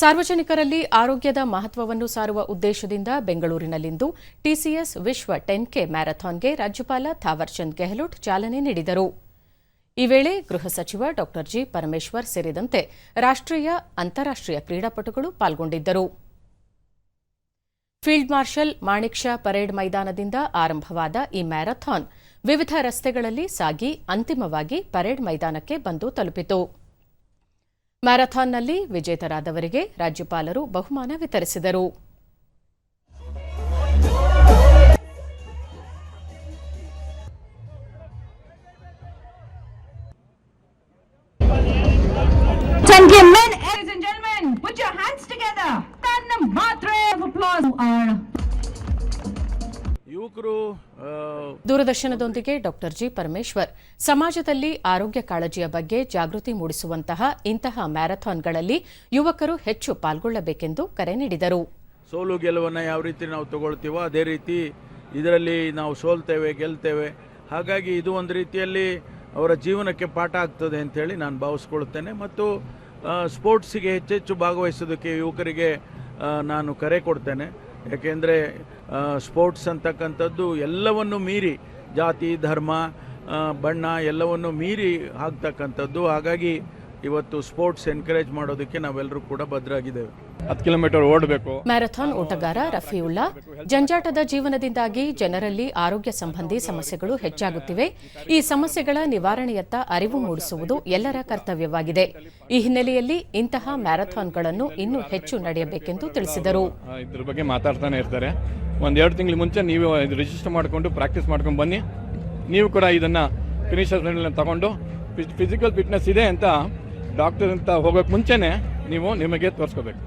ಸಾರ್ವಜನಿಕರಲ್ಲಿ ಆರೋಗ್ಯದ ಮಹತ್ವವನ್ನು ಸಾರುವ ಉದ್ದೇಶದಿಂದ ಬೆಂಗಳೂರಿನಲ್ಲಿಂದು ಟಿಸಿಎಸ್ ವಿಶ್ವ ಟೆನ್ ಕೆ ಮ್ಯಾರಥಾನ್ಗೆ ರಾಜ್ಯಪಾಲ ಥಾವರ್ಚಂದ್ ಗೆಹ್ಲೋಟ್ ಚಾಲನೆ ನೀಡಿದರು. ಈ ವೇಳೆ ಗೃಹ ಸಚಿವ ಡಾ ಜಿ ಪರಮೇಶ್ವರ್ ಸೇರಿದಂತೆ ರಾಷ್ಟ್ರೀಯ, ಅಂತಾರಾಷ್ಟ್ರೀಯ ಕ್ರೀಡಾಪಟುಗಳು ಪಾಲ್ಗೊಂಡಿದ್ದರು. Field marshal Manik Shaw parade ಮೈದಾನದಿಂದ ಆರಂಭವಾದ ಈ ಮ್ಯಾರಥಾನ್ ವಿವಿಧ ರಸ್ತೆಗಳಲ್ಲಿ ಸಾಗಿ ಅಂತಿಮವಾಗಿ ಪರೇಡ್ ಮೈದಾನಕ್ಕೆ ಬಂದು ತಲುಪಿತು. ಮ್ಯಾರಥಾನ್ನಲ್ಲಿ ವಿಜೇತರಾದವರಿಗೆ ರಾಜ್ಯಪಾಲರು ಬಹುಮಾನ ವಿತರಿಸಿದರು Gentlemen, and gentlemen, put your hands together. Stand of applause ಯುವಕರು ದೂರದರ್ಶನದೊಂದಿಗೆ ಡಾಕ್ಟರ್ ಜಿ ಪರಮೇಶ್ವರ್. ಸಮಾಜದಲ್ಲಿ ಆರೋಗ್ಯ ಕಾಳಜಿಯ ಬಗ್ಗೆ ಜಾಗೃತಿ ಮೂಡಿಸುವಂತಹ ಇಂತಹ ಮ್ಯಾರಥಾನ್ಗಳಲ್ಲಿ ಯುವಕರು ಹೆಚ್ಚು ಪಾಲ್ಗೊಳ್ಳಬೇಕೆಂದು ಕರೆ ನೀಡಿದರು. ಸೋಲು ಗೆಲುವನ್ನು ಯಾವ ರೀತಿ ನಾವು ತಗೊಳ್ತೀವೋ ಅದೇ ರೀತಿ ಇದರಲ್ಲಿ ನಾವು ಸೋಲ್ತೇವೆ ಗೆಲ್ತೇವೆ. ಹಾಗಾಗಿ ಇದು ಒಂದು ರೀತಿಯಲ್ಲಿ ಅವರ ಜೀವನಕ್ಕೆ ಪಾಠ ಆಗ್ತದೆ ಅಂತೇಳಿ ನಾನು ಭಾವಿಸ್ಕೊಳ್ತೇನೆ. ಮತ್ತು ಸ್ಪೋರ್ಟ್ಸಿಗೆ ಹೆಚ್ಚೆಚ್ಚು ಭಾಗವಹಿಸೋದಕ್ಕೆ ಯುವಕರಿಗೆ ನಾನು ಕರೆ ಕೊಡ್ತೇನೆ. ಯಾಕೆಂದರೆ ಸ್ಪೋರ್ಟ್ಸ್ ಅಂತಕ್ಕಂಥದ್ದು ಎಲ್ಲವನ್ನು ಮೀರಿ ಜಾತಿ ಧರ್ಮ ಬಣ್ಣ ಎಲ್ಲವನ್ನು ಮೀರಿ ಆಗ್ತಕ್ಕಂಥದ್ದು ಹಾಗಾಗಿ ಇವತ್ತು ಸ್ಪೋರ್ಟ್ಸ್ ಎನ್ಕರೇಜ್ ಮಾಡೋದಕ್ಕೆ ನಾವೆಲ್ಲರೂ ಕೂಡ ಭದ್ರಾಗಿದ್ದೇವೆ. ಹತ್ತು ಕಿಲೋಮೀಟರ್ ಓಡಬೇಕು. ಮ್ಯಾರಥಾನ್ ಓಟಗಾರ ರಫಿಯುಲ್ಲಾ ಜಂಜಾಟದ ಜೀವನದಿಂದಾಗಿ ಜನರಲ್ಲಿ ಆರೋಗ್ಯ ಸಂಬಂಧಿ ಸಮಸ್ಯೆಗಳು ಹೆಚ್ಚಾಗುತ್ತಿವೆ. ಈ ಸಮಸ್ಯೆಗಳ ನಿವಾರಣೆಯತ್ತ ಅರಿವು ಮೂಡಿಸುವುದು ಎಲ್ಲರ ಕರ್ತವ್ಯವಾಗಿದೆ. ಈ ಹಿನ್ನೆಲೆಯಲ್ಲಿ ಇಂತಹ ಮ್ಯಾರಥಾನ್ಗಳನ್ನು ಇನ್ನೂ ಹೆಚ್ಚು ನಡೆಯಬೇಕೆಂದು ತಿಳಿಸಿದರು. ಇದ್ರ ಬಗ್ಗೆ ಮಾತಾಡ್ತಾನೆ ಇರ್ತಾರೆ. ಒಂದೆರಡು ತಿಂಗಳ ಮುಂಚೆ ನೀವು ರಿಜಿಸ್ಟರ್ ಮಾಡಿಕೊಂಡು ಪ್ರಾಕ್ಟೀಸ್ ಮಾಡ್ಕೊಂಡು ಬನ್ನಿ. ನೀವು ಕೂಡ ಇದನ್ನ ಫಿನಿಷರ್ ತಗೊಂಡು ಫಿಸಿಕಲ್ ಫಿಟ್ನೆಸ್ ಇದೆ ಅಂತ ಡಾಕ್ಟರ್ ಅಂತ ಹೋಗೋಕೆ ಮುಂಚೆನೆ ನೀವು ನಿಮಗೆ ತೋರಿಸ್ಕೋಬೇಕು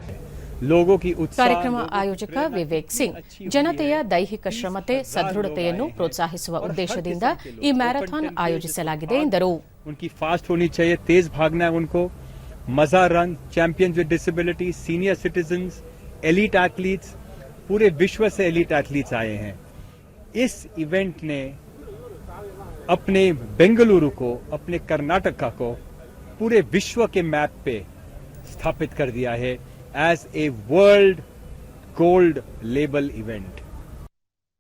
लोगों की उत्साह ಕಾರ್ಯಕ್ರಮ ಆಯೋಜಕ ವಿವೇಕ್ ಸಿಂಗ್ ಜನತೆಯ ದೈಹಿಕ ಶ್ರಮತೆ ಸದೃಢತೆಯನ್ನು ಪ್ರೋತ್ಸಾಹಿಸುವ ಉದ್ದೇಶದಿಂದ ಈ ಮ್ಯಾರಥಾನ್ ಆಯೋಜಿಸಲಾಗಿದೆ ಎಂದರು उनकी फास्ट होनी चाहिए तेज भागना है उनको मजा run champions with disability senior citizen elite athletes पूरे विश्व से एलिट एथलीट्स आए हैं इस इवेंट ने अपने बेंगलुरु को अपने कर्नाटका को पूरे विश्व के मैप पे स्थापित कर दिया है as a world gold label event